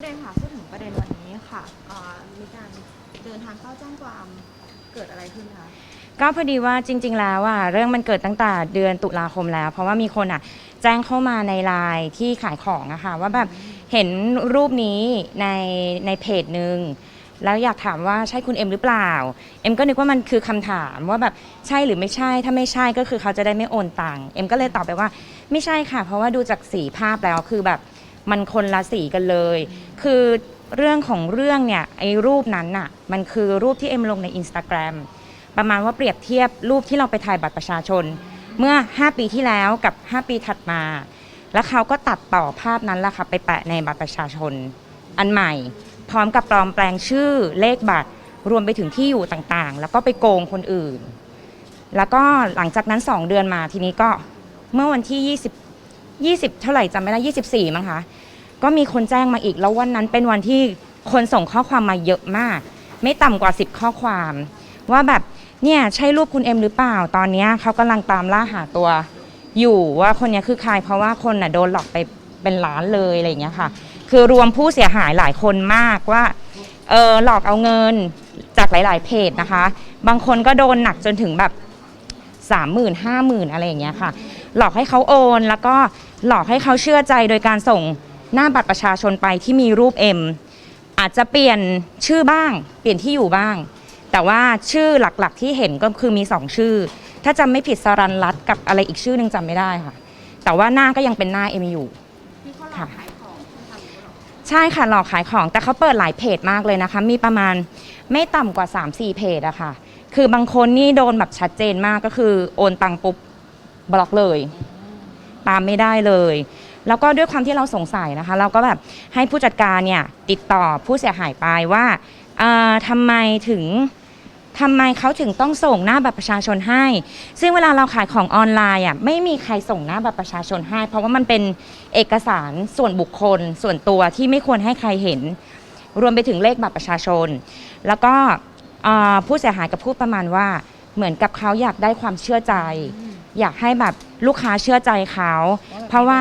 ประเด็นค่ะพูดถึงประเด็นวันนี้ค่ะเอ่อมีการเดินทางเข้าแจ้งความเกิดอะไรขึ้นคะก็พอดีว่าจริง ๆ แล้วอะเรื่องมันเกิดตั้งแต่เดือนตุลาคมแล้ว เพราะว่ามีคนอะแจ้งเข้ามาในไลน์ที่ขายของอะค่ะว่าแบบเห็นรูปนี้ในในเพจหนึ่งแล้วอยากถามว่าใช่คุณเอ็มหรือเปล่า เอ็มก็นึกว่ามันคือคำถามว่าแบบใช่หรือไม่ใช่ ถ้าไม่ใช่ก็คือเขาจะได้ไม่โอนตังค์เอ็มก็เลยตอบไปว่าไม่ใช่ค่ะ เพราะว่าดูจากสีภาพแล้วคือแบบ มันคนละสีกันเลย คือเรื่องของเรื่องเนี่ยไอ้รูปนั้นน่ะมันคือรูปที่เอ็มลงในอินสตาแกรมประมาณว่าเปรียบเทียบรูปที่เราไปถ่ายบัตรประชาชน เมื่อ 5 ปีที่แล้วกับ 5 ปีถัดมา แล้วเขาก็ตัดต่อภาพนั้นละค่ะไปแปะในบัตรประชาชน อันใหม่ พร้อมกับปลอมแปลงชื่อเลขบัตรรวมไปถึงที่อยู่ต่างๆ แล้วก็ไปโกงคนอื่น แล้วก็หลังจากนั้น 2 เดือนมาทีนี้ก็เมื่อวันที่ 20 20 เท่าไหร่จำไม่ได้ 24 มั้งคะ ก็มีคนแจ้งมาอีก แล้ววันนั้นเป็นวันที่คนส่งข้อความมาเยอะมาก ไม่ต่ำกว่า 10 ข้อความ ว่าแบบเนี่ยใช่รูปคุณเอ็มหรือเปล่า ตอนนี้เขากำลังตามล่าหาตัว อยู่ว่าคนนี้คือใครเพราะว่าคนน่ะโดนหลอกไปเป็นล้านเลยอะไรอย่างเงี้ยค่ะ คือรวมผู้เสียหายหลายคนมากว่าเออหลอกเอาเงินจากหลาย ๆ เพจนะคะ บางคนก็โดนหนักจนถึงแบบสามหมื่นห้าหมื่นอะไรอย่างเงี้ยค่ะ หลอกให้เขาโอนแล้วก็หลอกให้เขาเชื่อใจโดยการส่ง หน้าบัตรประชาชนไปที่มีรูปเอ็มอาจจะเปลี่ยนชื่อบ้าง เปลี่ยนที่อยู่บ้าง แต่ว่าชื่อหลักๆที่เห็นก็คือมีสองชื่อ ถ้าจำไม่ผิดสรันรัตน์กับอะไรอีกชื่อหนึงจำไม่ได้ค่ะ แต่ว่าหน้าก็ยังเป็นหน้าเอ็มอยู่ที่เขาหลอกค่ะขายของคุณทำหรือเปล่าใช่ค่ะหลอกขายของแต่เขาเปิดหลายเพจมากเลยนะคะ มีประมาณไม่ต่ำกว่า 3-4 เพจอะค่ะ คือบางคนนี่โดนแบบชัดเจนมากก็คือโอนตังปุ๊บบล็อกเลย ตามไม่ได้เลย แล้วก็ด้วยความที่เราสงสัยนะคะ เราก็แบบให้ผู้จัดการเนี่ยติดต่อผู้เสียหายไปว่าเอ่อทำไมถึงทำไมเขาถึงต้องส่งหน้าบัตรประชาชนให้ ซึ่งเวลาเราขายของออนไลน์อะไม่มีใครส่งหน้าบัตรประชาชนให้ เพราะว่ามันเป็นเอกสารส่วนบุคคล ส่วนตัวที่ไม่ควรให้ใครเห็น รวมไปถึงเลขบัตรประชาชน แล้วก็เอ่อผู้เสียหายก็พูดประมาณว่า เหมือนกับเขาอยากได้ความเชื่อใจ อยากให้แบบลูกค้าเชื่อใจเขา เพราะว่า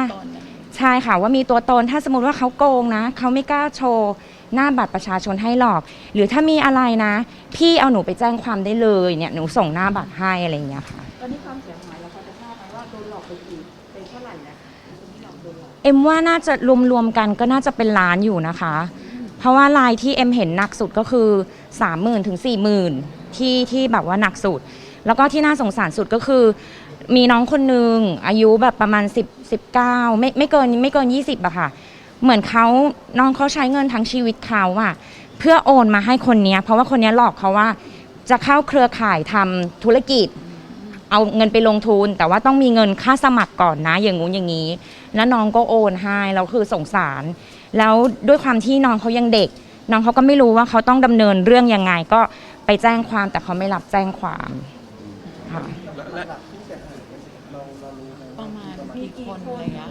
ใช่ค่ะว่ามีตัวตนถ้าสมมติว่าเขาโกงนะเขาไม่กล้าโชว์หน้าบัตรประชาชนให้หรอก หรือถ้ามีอะไรนะ พี่เอาหนูไปแจ้งความได้เลยเนี่ยหนูส่งหน้าบัตรให้อะไรอย่างเงี้ยค่ะตอนนี้ความเสียหายเราพอจะทราบไหมว่าโดนหลอกไปกี่เป็นเท่าไหร่แล้วคนที่หลอกโดนหลอกเอ็มว่าน่าจะรวมๆกันก็น่าจะเป็นล้านอยู่นะคะ เพราะว่าลายที่เอ็มเห็นหนักสุดก็คือ3 0,000ถึง40,000ที่ที่แบบว่าหนักสุด แล้วก็ที่น่าสงสารสุดก็คือ มีน้องคนหนึ่งอายุแบบประมาณ 10 19 ไม่ไม่เกินไม่เกิน 20อะค่ะ เหมือนเขาน้องเขาใช้เงินทั้งชีวิตเขาอะเพื่อโอนมาให้คนเนี้ย เพราะว่าคนเนี้ยหลอกเขาว่าจะเข้าเครือข่ายทำธุรกิจ เอาเงินไปลงทุน แต่ว่าต้องมีเงินค่าสมัครก่อนนะ อย่างงู้นอย่างนี้ แล้วน้องก็โอนให้แล้วคือสงสาร แล้วด้วยความที่น้องเขายังเด็ก น้องเขาก็ไม่รู้ว่าเขาต้องดำเนินเรื่องยังไงก็ไปแจ้งความแต่เขาไม่รับแจ้งความค่ะประมาณกี่คนอะไรอย่างเงี้ย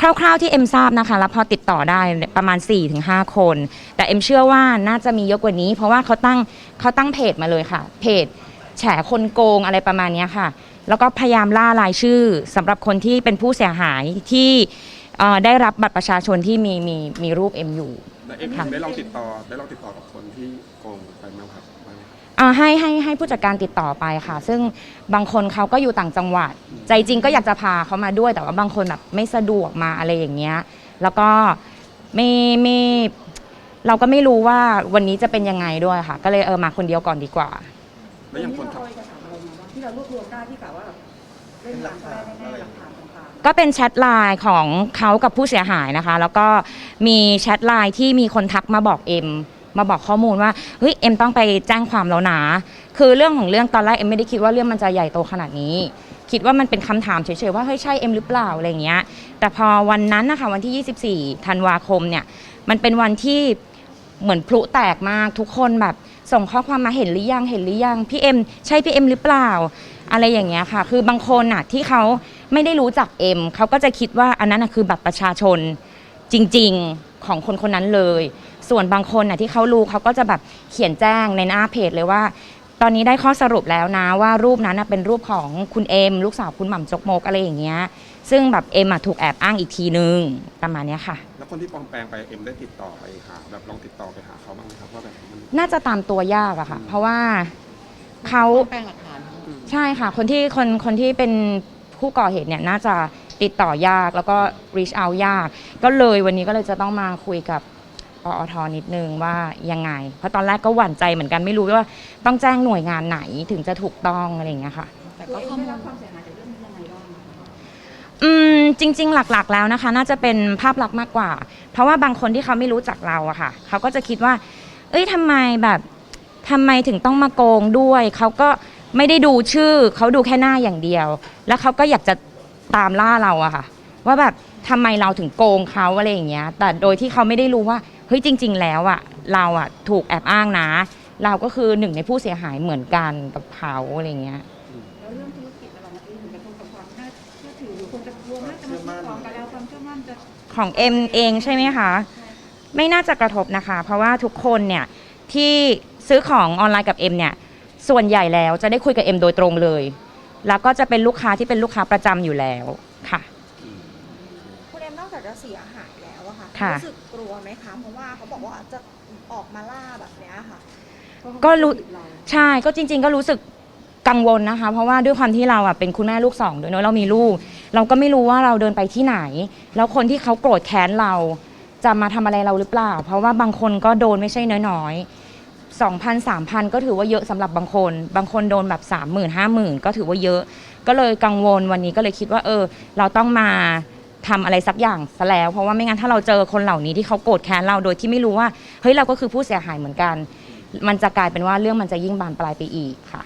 ค่ะคร่าวๆที่เอ็มทราบนะคะ แล้วพอติดต่อได้ประมาณ 4-5 คน แต่เอ็มเชื่อว่าน่าจะมีเยอะกว่านี้ เพราะว่าเขาตั้งเขาตั้งเพจมาเลยค่ะ เพจแฉคนโกงอะไรประมาณเนี้ยค่ะ แล้วก็พยายามล่ารายชื่อสำหรับคนที่เป็นผู้เสียหายที่เอ่อได้รับบัตรประชาชนที่มีมีมีรูปเอ็มอยู่แต่เอ็มค่ะได้ลองติดต่อได้ลองติดต่อกับคนที่โกงไปไหมครับบ้างไหมอ่าให้ให้ให้ผู้จัดการติดต่อไปค่ะ ซึ่งบางคนเขาก็อยู่ต่างจังหวัด ใจจริงก็อยากจะพาเขามาด้วย แต่ว่าบางคนแบบไม่สะดวกมาอะไรอย่างเงี้ย แล้วก็ไม่ไม่เราก็ไม่รู้ว่าวันนี้จะเป็นยังไงด้วยค่ะ ก็เลยเออมาคนเดียวก่อนดีกว่า แล้วอย่างคนขับเอกสารอะไรมาบ้างที่เรารวบรวมได้ที่แบบว่าแบบเล่นงานก็ได้แน่ๆหลักฐานต่างก็เป็นแชทไลน์ของเขากับผู้เสียหายนะคะ แล้วก็มีแชทไลน์ที่มีคนทักมาบอกเอ็มมาบอกข้อมูลว่าเฮ้ยเอ็มต้องไปแจ้งความแล้วนะคือเรื่องของเรื่องตอนแรกเอ็มไม่ได้คิดว่าเรื่องมันจะใหญ่โตขนาดนี้ คิดว่ามันเป็นคำถามเฉยๆว่าเฮ้ยใช่เอ็มหรือเปล่าอะไรอย่างเงี้ย แต่พอวันนั้นนะคะวันที่ 24 ธันวาคมเนี่ย มันเป็นวันที่เหมือนพลุแตกมากทุกคนแบบ ส่งข้อความมาเห็นหรือยังเห็นหรือยังพี่เอ็มใช่พี่เอ็มหรือเปล่า อะไรอย่างเงี้ยค่ะ คือบางคนอะที่เขาไม่ได้รู้จักเอ็มเขาก็จะคิดว่าอันนั้นน่ะคือบัตรประชาชนจริงๆของคนคนนั้นเลย ส่วนบางคนน่ะที่เขารู้เขาก็จะแบบเขียนแจ้งในหน้าเพจเลยว่า ตอนนี้ได้ข้อสรุปแล้วนะว่ารูปนั้นน่ะเป็นรูปของคุณเอ็มลูกสาวคุณหม่ำจกมกอะไรอย่างเงี้ย ซึ่งแบบเอ็มอะถูกแอบอ้างอีกทีนึงประมาณเนี้ยค่ะ แล้วคนที่ปลอมแปลงไปเอ็มได้ติดต่อไปหาแบบลองติดต่อไปหาเขาบ้างไหมครับว่าแบบมันน่าจะตามตัวยากอะค่ะ เพราะว่าเขาแปลงหลักฐานใช่ค่ะ คนที่คนคนที่เป็นผู้ก่อเหตุเนี่ยน่าจะติดต่อยากแล้วก็ reach out ยาก ก็เลยวันนี้ก็เลยจะต้องมาคุยกับ ปอทนิดนึงว่ายังไง เพราะตอนแรกก็หวั่นใจเหมือนกันไม่รู้ว่าต้องแจ้งหน่วยงานไหนถึงจะถูกต้องอะไรอย่างเงี้ยค่ะ แต่ก็ข้อมูลอืมจริง ๆ หลักๆแล้วนะคะ น่าจะเป็นภาพลักษณ์มากกว่า เพราะว่าบางคนที่เขาไม่รู้จักเราอะค่ะ เขาก็จะคิดว่า เอ้ยทำไมแบบทำไมถึงต้องมาโกงด้วย เขาก็ไม่ได้ดูชื่อ เขาดูแค่หน้าอย่างเดียว แล้วเขาก็อยากจะตามล่าเราอะค่ะ ว่าแบบทำไมเราถึงโกงเขาอะไรอย่างเงี้ย แต่โดยที่เขาไม่ได้รู้ว่า เฮ้ยจริง ๆ แล้วอะเราอะถูกแอบอ้างนะ เราก็คือหนึ่งในผู้เสียหายเหมือนกันกับเขาอะไรอย่างเงี้ย แล้วเรื่องธุรกิจเรามันมีผลกระทบกับความน่าเชื่อถือหรือคนจะกลัวว่าจะมาซื้อของกับเราความเชื่อมั่นจะของเอ็มเองใช่ไหมคะ ไม่น่าจะกระทบนะคะ เพราะว่าทุกคนเนี่ยที่ซื้อของออนไลน์กับเอ็มเนี่ยส่วนใหญ่แล้วจะได้คุยกับเอ็มโดยตรงเลย แล้วก็จะเป็นลูกค้าที่เป็นลูกค้าประจำอยู่แล้วค่ะ คุณเอ็มนอกจากจะเสียหายแล้วอะค่ะ ค่ะ รู้สึกกลัวไหมคะ เพราะว่าเขาบอกว่าจะออกมาล่าแบบเนี้ยค่ะก็รู้ ใช่ก็จริง ๆ ก็รู้สึกกังวลนะคะ เพราะว่าด้วยความที่เราอะเป็นคุณแม่ลูกสองด้วยเนอะเรามีลูก เราก็ไม่รู้ว่าเราเดินไปที่ไหน แล้วคนที่เขาโกรธแค้นเราจะมาทำอะไรเราหรือเปล่า เพราะว่าบางคนก็โดนไม่ใช่น้อยๆสองพันสามพันก็ถือว่าเยอะสำหรับบางคน บางคนโดนแบบสามหมื่นห้าหมื่นก็ถือว่าเยอะ ก็เลยกังวลวันนี้ก็เลยคิดว่า เออ เราต้องมา ทำอะไรสักอย่างซะแล้ว เพราะว่าไม่งั้นถ้าเราเจอคนเหล่านี้ที่เขาโกรธแค้นเราโดยที่ไม่รู้ว่าเฮ้ยเราก็คือผู้เสียหายเหมือนกัน มันจะกลายเป็นว่าเรื่องมันจะยิ่งบานปลายไปอีกค่ะ